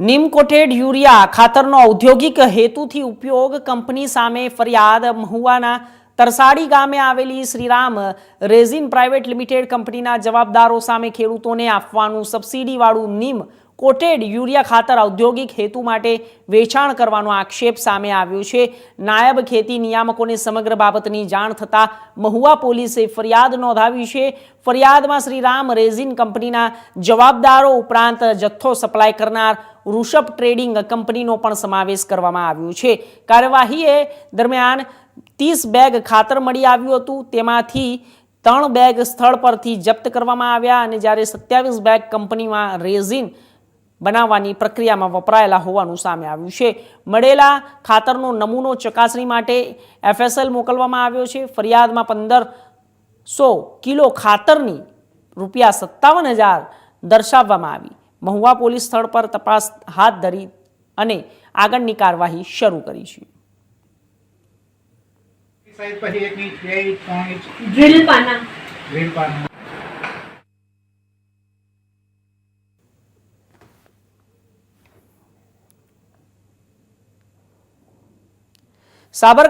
નીમ coated urea ખાતરનો ઔદ્યોગિક હેતુથી ઉપયોગ કંપની સામે ફરિયાદ મહુવાના તરસાડી ગામે આવેલી શ્રીરામ રેઝિન પ્રાઇવેટ લિમિટેડ કંપનીના જવાબદારો સામે ખેડૂતોને આપવાનું સબસિડીવાળું નીમ કોટેડ યુરિયા ખાતર ઔદ્યોગિક હેતુ માટે વેચાણ કરવાનો આક્ષેપ સામે આવ્યો છે. નાયબ ખેતી નિયામકોને સમગ્ર બાબતની જાણ થતાં મહુવા પોલીસે ફરિયાદ નોંધાવી છે. ફરિયાદમાં શ્રીરામ રેઝિન કંપનીના જવાબદારો ઉપરાંત જથ્થો સપ્લાય કરનાર ઋષભ ટ્રેડિંગ કંપનીનો પણ સમાવેશ કરવામાં આવ્યો છે. કાર્યવાહીએ દરમિયાન ત્રીસ બેગ ખાતર મળી આવ્યું હતું. તેમાંથી ત્રણ બેગ સ્થળ પરથી જપ્ત કરવામાં આવ્યા અને જ્યારે સત્યાવીસ બેગ કંપનીમાં રેઝિન બનાવવાની પ્રક્રિયામાં વપરાયેલા હોવાનું સામે આવ્યું છે. મળેલા ખાતરનો નમૂનો ચકાસણી માટે એફએસએલ મોકલવામાં આવ્યો છે. ફરિયાદમાં પંદર સો કિલો ખાતરની રૂપિયા સત્તાવન હજાર દર્શાવવામાં આવી. મહુવા પોલીસ સ્થળ પર તપાસ હાથ ધરી અને આગળની કાર્યવાહી શરૂ કરી છે. સાઈઝ પછી એક ઇંચ બે ઇંચ ત્રણ ઇંચ ડ્રીલ પાના ગ્રીન પાન સાબરકાંઠા